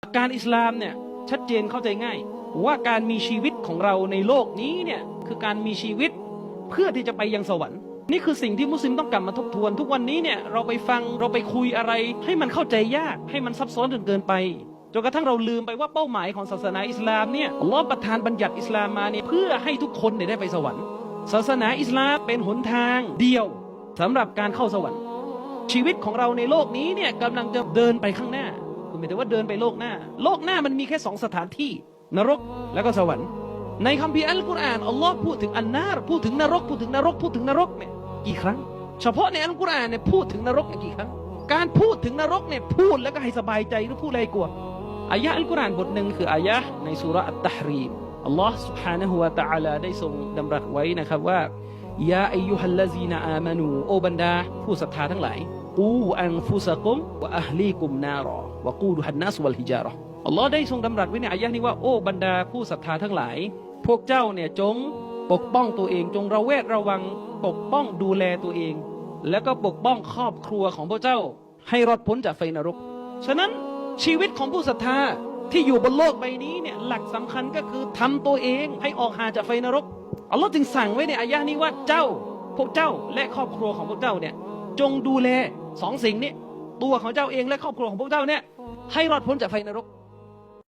หลักการอิสลามเนี่ยชัดเจนเข้าใจง่าย ว่าการมีชีวิตของเราในโลกนี้เนี่ยคือการมีชีวิตเพื่อที่จะไปยังสวรรค์นี่คือสิ่งที่มุสลิมต้องกลับมาทบทวน ทุกวันนี้เนี่ยเราไปฟังเราไปคุยอะไร ให้มันเข้าใจยากให้มันซับซ้อนจนเกินไปจนกระทั่งเราลืมไปว่าเป้าหมายของศาสนาอิสลามเนี่ยอัลอประทานบัญญัติอิสลามมาเนี่ยเพื่อให้ทุกคนเนี่ยได้ไปสวรรค์ ศาสนาอิสลามเป็นหนทางเดียวสำหรับการเข้าสวรรค์ ชีวิตของเราในโลกนี้เนี่ยกำลังจะเดินไปข้างหน้า คือหมายถึงว่าเดินไปโลกหน้า โลกหน้ามันมีแค่สองสถานที่ นรกแล้วก็สวรรค์ ในคัมภีร์อัลกุรอานอัลลอฮ์พูดถึงอันนารพูดถึงนรกพูดถึงนรกพูดถึงนรกเนี่ยกี่ครั้ง เฉพาะในอัลกุรอานเนี่ยพูดถึงนรกเนี่ยกี่ครั้ง การพูดถึงนรกเนี่ยพูดแล้วก็ให้สบายใจหรือพูดอะไรกลัวอายะห์อัลกุรอานบทหนึ่งคืออายะห์ในสุราะห์อัตตะฮรีมอัลลอฮ์ سبحانه และ تعالى ได้ทรงดำรัสไว้นะครับว่า ยาอายุฮัลลซีนาอามานูโอบรรดา ผู้ศรัทธาทั้งหลายกูอันฟุสกุมวะอัลลีกุมนารอ วะกูดุฮันนัสวัลฮิจารออัลลอฮ์ได้ทรงดำรัสไว้ในอายะห์นี้ว่าโอ้บรรดาผู้ศรัทธาทั้งหลาย พวกเจ้าเนี่ยจงปกป้องตัวเอง จงระแวดระวังปกป้องดูแลตัวเอง แล้วก็ปกป้องครอบครัวของพวกเจ้า ให้รอดพ้นจากไฟนรก ฉะนั้นชีวิตของผู้ศรัทธาที่อยู่บนโลกใบนี้เนี่ยหลักสำคัญก็คือทำตัวเองให้ออกห่างจากไฟนรกอัลลอฮ์จึงสั่งไว้ในอายะห์นี้ว่าเจ้า พวกเจ้าและครอบครัวของพวกเจ้าเนี่ยจงดูแลสองสิ่งนี้ ตัวของเจ้าเองและครอบครัวของพวกเจ้าเนี่ยให้รอดพ้นจากไฟนรก